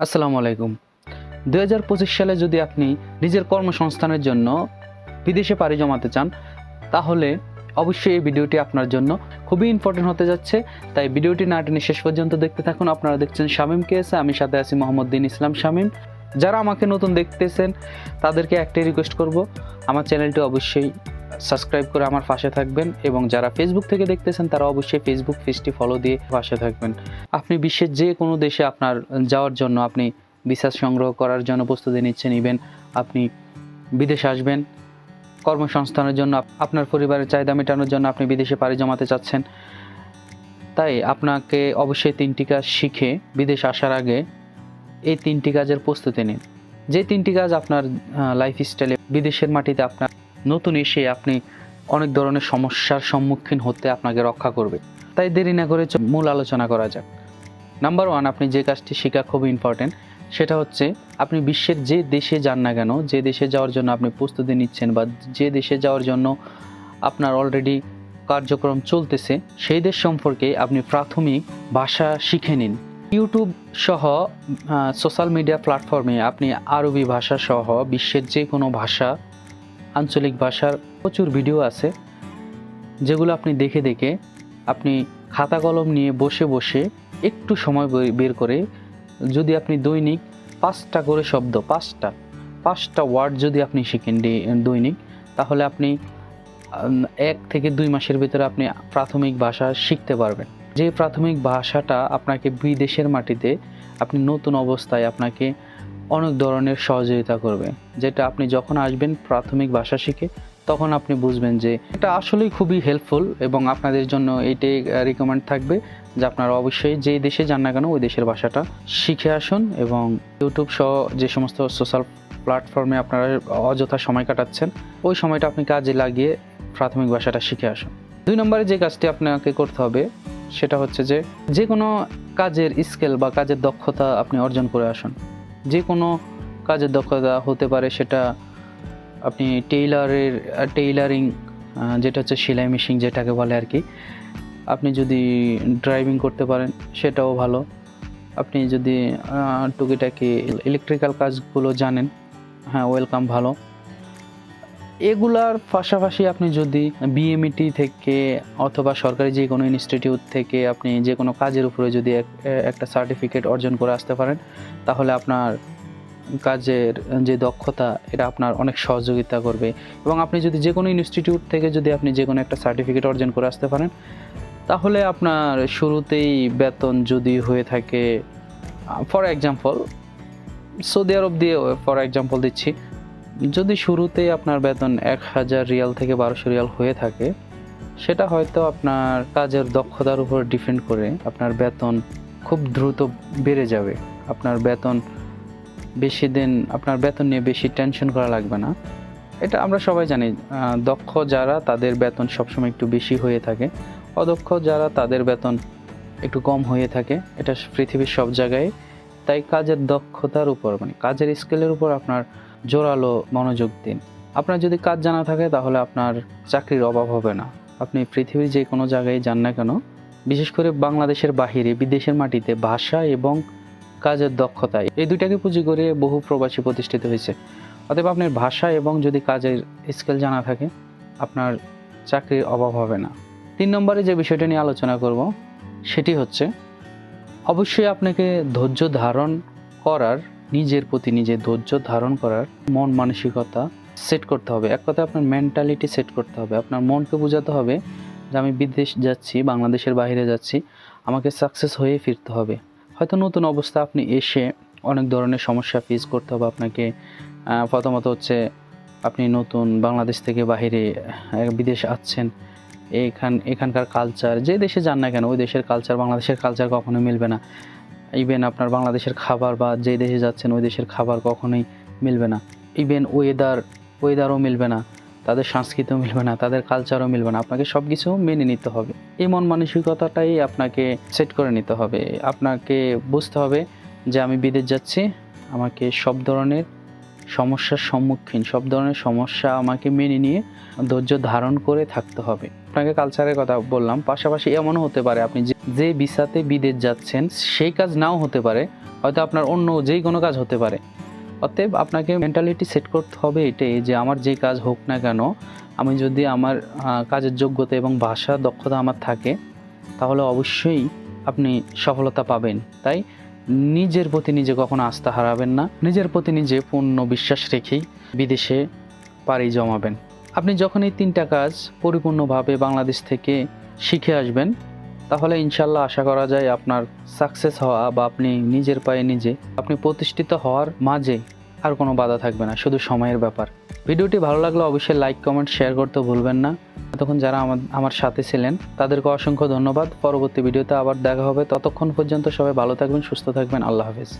আসসালামু আলাইকুম। দু হাজার পঁচিশ সালে যদি আপনি নিজের কর্মসংস্থানের জন্য বিদেশে পাড়ি জমাতে চান, তাহলে অবশ্যই এই ভিডিওটি আপনার জন্য খুবই ইম্পর্টেন্ট হতে যাচ্ছে। তাই ভিডিওটি না টেনে শেষ পর্যন্ত দেখতে থাকুন। আপনারা দেখছেন শামীম কেএসে আমি সাথে আছি মোহাম্মদ দিন ইসলাম শামীম। যারা আমাকে নতুন দেখতেছেন, তাদেরকে একটাই রিকোয়েস্ট করব, আমার চ্যানেলটি অবশ্যই সাবস্ক্রাইব করে আমার পাশে থাকবেন এবং যারা ফেসবুক থেকে দেখতেছেন, তারা অবশ্যই ফেসবুক পেজটি ফলো দিয়ে পাশে থাকবেন। আপনি বিশ্বের যে কোনো দেশে আপনার যাওয়ার জন্য আপনি ভিসা সংগ্রহ করার জন্য প্রস্তুতি নিচ্ছেন ইভেন আপনি বিদেশে আসবেন, কর্মসংস্থানের জন্য আপনার পরিবারের চাহিদা মেটানোর জন্য আপনি বিদেশে পাড়ি জমাতে চাচ্ছেন। তাই আপনাকে অবশ্যই তিনটি কাজ শিখে বিদেশ আসার আগে এই তিনটি কাজের প্রস্তুতি নিন। যে তিনটি কাজ আপনার লাইফ স্টাইলে বিদেশের মাটিতে আপনার নতুন এসে আপনি অনেক ধরনের সমস্যার সম্মুখীন হতে আপনাকে রক্ষা করবে। তাই দেরি না করে মূল আলোচনা করা যাক। নাম্বার ওয়ান আপনি যে কাজটি শেখা খুবই ইম্পর্টেন্ট সেটা হচ্ছে আপনি বিশ্বের যে দেশে যান না কেন, যে দেশে যাওয়ার জন্য আপনি প্রস্তুতি নিচ্ছেন বা যে দেশে যাওয়ার জন্য আপনার অলরেডি কার্যক্রম চলতেছে, সেই দেশ সম্পর্কে আপনি প্রাথমিক ভাষা শিখে নিন। ইউটিউব সহ সোশ্যাল মিডিয়া প্ল্যাটফর্মে আপনি আরবি ভাষা সহ বিশ্বের যে কোনো ভাষা আঞ্চলিক ভাষার প্রচুর ভিডিও আছে, যেগুলো আপনি দেখে দেখে আপনি খাতা কলম নিয়ে বসে বসে একটু সময় বের করে যদি আপনি দৈনিক পাঁচটা করে শব্দ, পাঁচটা পাঁচটা ওয়ার্ড যদি আপনি শিখেন দৈনিক, তাহলে আপনি এক থেকে দুই মাসের ভিতরে আপনি প্রাথমিক ভাষা শিখতে পারবেন। যে প্রাথমিক ভাষাটা আপনাকে বিদেশের মাটিতে আপনি নতুন অবস্থায় আপনাকে অনেক ধরনের সহযোগিতা করবে। যেটা আপনি যখন আসবেন প্রাথমিক ভাষা শিখে, তখন আপনি বুঝবেন যে এটা আসলেই খুবই হেল্পফুল এবং আপনাদের জন্য এইটাই রিকমেন্ড থাকবে যে আপনারা অবশ্যই যেই দেশে যান না কেন, ওই দেশের ভাষাটা শিখে আসুন এবং ইউটিউব সহ যে সমস্ত সোশ্যাল প্ল্যাটফর্মে আপনারা অযথা সময় কাটাচ্ছেন, ওই সময়টা আপনি কাজে লাগিয়ে প্রাথমিক ভাষাটা শিখে আসুন। দুই নম্বরে যে কাজটি আপনাকে করতে হবে, সেটা হচ্ছে যে যে কোনো কাজের স্কেল বা কাজের দক্ষতা আপনি অর্জন করে আসুন। যে কোনো কাজের দক্ষতা হতে পারে সেটা আপনি টেইলারের টেইলারিং যেটা হচ্ছে সেলাই মেশিন যেটাকে বলে আর কি। আপনি যদি ড্রাইভিং করতে পারেন সেটাও ভালো। আপনি যদি টুকিটাকি ইলেকট্রিক্যাল কাজগুলো জানেন হ্যাঁ ওয়েলকাম ভালো। এগুলার পাশাপাশি আপনি যদি বিএমইটি থেকে অথবা সরকারি যে কোনো ইনস্টিটিউট থেকে আপনি যে কোনো কাজের উপরে যদি একটা সার্টিফিকেট অর্জন করে আসতে পারেন, তাহলে আপনার কাজের যে দক্ষতা, এটা আপনার অনেক সহযোগিতা করবে। এবং আপনি যদি যে কোনো ইনস্টিটিউট থেকে যদি আপনি যে কোনো একটা সার্টিফিকেট অর্জন করে আসতে পারেন, তাহলে আপনার শুরুতেই বেতন যদি হয়ে থাকে ফর এক্সাম্পল সৌদি আরব দিয়ে ফর এক্সাম্পল দিচ্ছি যদি শুরুতে আপনার বেতন এক হাজার রিয়াল থেকে বারোশো রিয়াল হয়ে থাকে, সেটা হয়তো আপনার কাজের দক্ষতার উপর ডিপেন্ড করে আপনার বেতন খুব দ্রুত বেড়ে যাবে। আপনার বেতন বেশি দিন, আপনার বেতন নিয়ে বেশি টেনশন করা লাগবে না। এটা আমরা সবাই জানি দক্ষ যারা তাদের বেতন সবসময় একটু বেশি হয়ে থাকে, অদক্ষ যারা তাদের বেতন একটু কম হয়ে থাকে, এটা পৃথিবীর সব জায়গায়। তাই কাজের দক্ষতার উপর মানে কাজের স্কেলের উপর আপনার জোরালো মনোযোগ দিন। আপনার যদি কাজ জানা থাকে, তাহলে আপনার চাকরির অভাব হবে না। আপনি পৃথিবীর যে কোনো জায়গায় যান না কেন, বিশেষ করে বাংলাদেশের বাহিরে, বিদেশের মাটিতে ভাষা এবং কাজের দক্ষতা এই দুইটাকে পুঁজি করে বহু প্রবাসী প্রতিষ্ঠিত হয়েছে। অতএব আপনার ভাষা এবং যদি কাজের স্কেল জানা থাকে, আপনার চাকরির অভাব হবে না। তিন নম্বরে যে বিষয়টা নিয়ে আলোচনা করব, সেটি হচ্ছে, অবশ্যই আপনাকে ধৈর্য ধারণ করার নিজের প্রতি নিজে ধৈর্য ধারণ করার মন মানসিকতা সেট করতে হবে। এক কথায় আপনার মেন্টালিটি সেট করতে হবে। আপনার মনকে বোঝাতে হবে যে আমি বিদেশ যাচ্ছি বাংলাদেশের বাইরে যাচ্ছি আমাকে সাকসেস হয়ে ফিরতে হবে। হয়তো নতুন অবস্থা আপনি এসে অনেক ধরনের সমস্যা ফেস করতে হবে আপনাকে। প্রথমত হচ্ছে আপনি নতুন বাংলাদেশ থেকে আহ, বিদেশ আসছেন। এখান এখানকার কালচার যে দেশে যান না কেন ওই দেশের কালচার বাংলাদেশের কালচার কখনোই মিলবে না। ইভেন আপনার বাংলাদেশের খাবার বা যে দেশে যাচ্ছেন, ওই দেশের খাবার কখনোই মিলবে না। ইভেন ওয়েদার ওয়েদারও মিলবে না, তাদের সংস্কৃতিও মিলবে না, তাদের কালচারও মিলবে না। আপনাকে সব কিছু মেনে নিতে হবে। এই মন মানসিকতাটাই আপনাকে সেট করে নিতে হবে। আপনাকে বুঝতে হবে যে আমি বিদেশ যাচ্ছি, আমাকে সব ধরনের সমস্যার সম্মুখীন, সব ধরনের সমস্যা আমাকে মেনে নিয়ে ধৈর্য ধারণ করে থাকতে হবে। আপনাকে কালচারের কথা বললাম, পাশাপাশি এমনও হতে পারে, আপনি যে- ভিসাতে বিদেশ যাচ্ছেন, সেই কাজ নাও হতে পারে, হয়তো আপনার অন্য যেই কোনো কাজ হতে পারে। অতএব আপনাকে মেন্টালিটি সেট করতে হবে এটাই যে, আমার যে কাজ হোক না কেন, আমি যদি আমার কাজের যোগ্যতা এবং ভাষা দক্ষতা আমার থাকে, তাহলে অবশ্যই আপনি সফলতা পাবেন। তাই নিজের প্রতি নিজে কখনো আস্থা হারাবেন না। নিজের প্রতি নিজে পূর্ণ বিশ্বাস রেখেই বিদেশে পাড়ি জমাবেন। আপনি যখন এই তিনটা কাজ পরিপূর্ণভাবে বাংলাদেশ থেকে শিখে আসবেন, তাহলে ইনশাল্লাহ আশা করা যায় আপনার সাকসেস হওয়া বা আপনি নিজের পায়ে নিজে, আপনি প্রতিষ্ঠিত হওয়ার মাঝে আর কোনো বাধা থাকবে না, শুধু সময়ের ব্যাপার। ভিডিওটি ভালো লাগলে অবশ্যই লাইক কমেন্ট শেয়ার করতে ভুলবেন না। তখন যারা আমার আমার সাথে ছিলেন, তাদেরকে অসংখ্য ধন্যবাদ। পরবর্তী ভিডিওতে আবার দেখা হবে। ততক্ষণ পর্যন্ত সবাই ভালো থাকবেন, সুস্থ থাকবেন। আল্লাহ হাফেজ।